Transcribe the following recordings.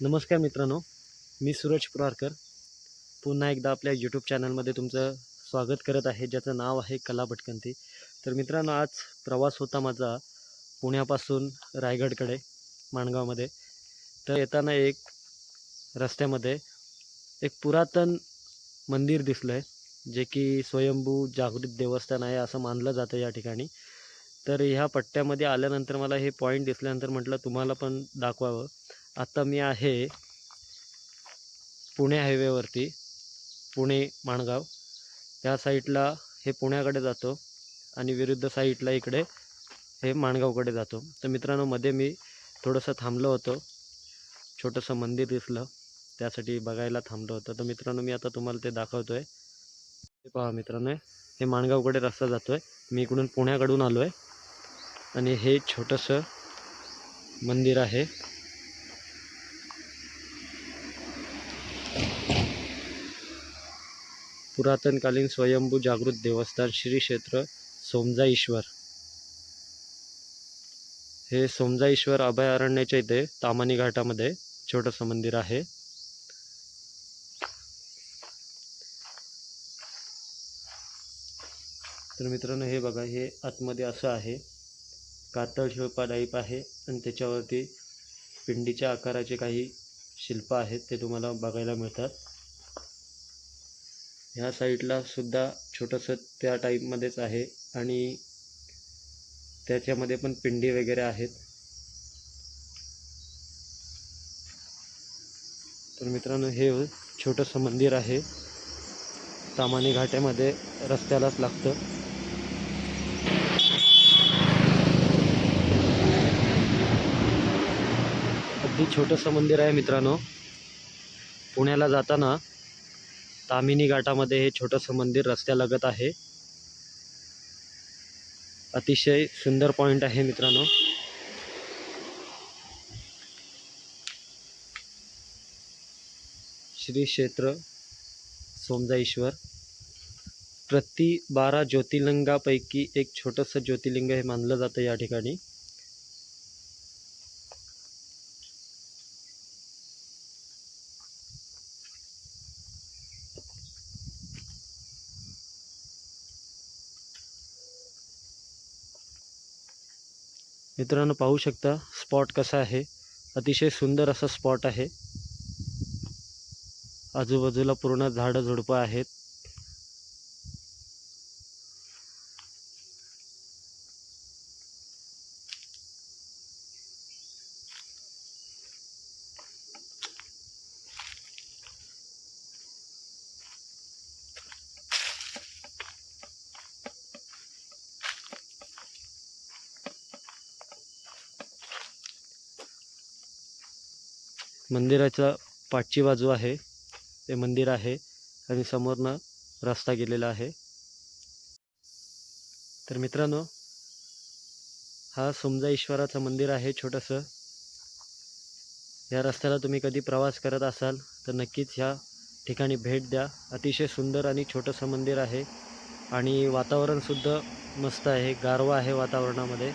नमस्कार मित्रांनो मी सूरज पुरारकर. पुन्हा एकदा आपल्या यूट्यूब चॅनलमध्ये तुमचं स्वागत करत आहे ज्याचं नाव आहे कला भटकंती. तर मित्रांनो आज प्रवास होता माझा पुण्यापासून रायगडकडे माणगावमध्ये. तर येताना एक रस्त्यामध्ये एक पुरातन मंदिर दिसलं आहे जे की स्वयंभू जागृत देवस्थान आहे असं मानलं जातं या ठिकाणी. तर ह्या पट्ट्यामध्ये आल्यानंतर मला हे पॉईंट दिसल्यानंतर म्हटलं तुम्हाला पण दाखवावं. आता मी आहे पुणे हायवेवरती पुणे माणगाव. या साईडला हे पुण्याकडे जातो आणि विरुद्ध साईडला इकडे हे माणगावकडे जातो. तर मित्रांनो मध्ये मी थोडंसं थांबलो होतो. छोटंसं मंदिर दिसलं. त्यासाठी बघायला थांबलो होतो. तर मित्रांनो मी आता तुम्हाला ते दाखवतो आहे हे पहा मित्रांनो हे माणगावकडे रस्ता जातो आहे मी इकडून पुण्याकडून आलो आहे आणि हे छोटंसं मंदिर आहे. पुरातनकालीन स्वयंभू जागृत देवस्थान श्री क्षेत्र सोमजाईश्वर. हे सोमजाईश्वर अभयारण्याच्या इथे तामानी घाटामध्ये छोटंसं मंदिर आहे. तर मित्रांनो हे बघा हे आतमध्ये असं आहे. कातळ शिल्पा टाईप आहे आणि त्याच्यावरती पिंडीच्या आकाराचे काही शिल्प आहेत ते तुम्हाला बघायला मिळतात. ह्या साईडला सुद्धा छोटंसं त्या टाईपमध्येच आहे आणि त्याच्यामध्ये पण पिंडी वगैरे आहेत. तर मित्रांनो हे छोटंसं मंदिर आहे. तामानी घाट्यामध्ये रस्त्यालाच लागतं. अगदी छोटंसं मंदिर आहे मित्रांनो. पुण्याला जाताना तामिनी घाटामध्ये हे छोटंसं मंदिर रस्त्यालगत आहे. अतिशय सुंदर पॉईंट आहे मित्रांनो. श्री क्षेत्र सोमजाईश्वर. प्रति बारा ज्योतिर्लिंगापैकी एक छोटंसं ज्योतिर्लिंग हे मानलं जातं या ठिकाणी. मित्रांनो पाहू शकता स्पॉट कसा आहे? अतिशय सुंदर असा स्पॉट आहे. आजूबाजूला पूर्ण झाडं झुडपं आहेत. मंदिराचा पाठची बाजू आहे. ते मंदिर आहे आणि समोरनं रस्ता गेलेला आहे. तर मित्रांनो हा समजा ईश्वराचं मंदिर आहे छोटंसं. या रस्त्याला तुम्ही कधी प्रवास करत असाल तर नक्कीच ह्या ठिकाणी भेट द्या. अतिशय सुंदर आणि छोटंसं मंदिर आहे आणि वातावरणसुद्धा मस्त आहे. गारवा आहे वातावरणामध्ये.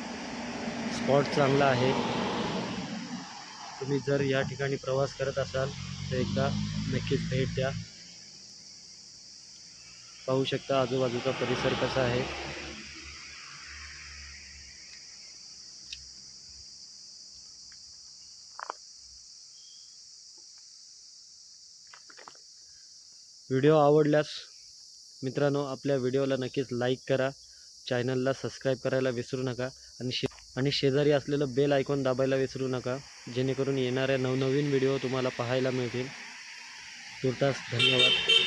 स्पॉट चांगला आहे. तुम्ही जर या ठिकाणी प्रवास करत असाल तर एकदा नक्कीच भेट द्या. पाहू शकता आजूबाजूचा परिसर कसा आहे. व्हिडिओ आवडल्यास मित्रांनो आपल्या व्हिडिओला नक्कीच लाईक करा. चॅनलला सबस्क्राईब करायला विसरू नका आणि शे आणि शेजारी असलेलं बेल आयकॉन दाबायला विसरू नका. जेणेकरून येणाऱ्या नवनवीन व्हिडिओ तुम्हाला पाहायला मिळतील. तुर्तास धन्यवाद.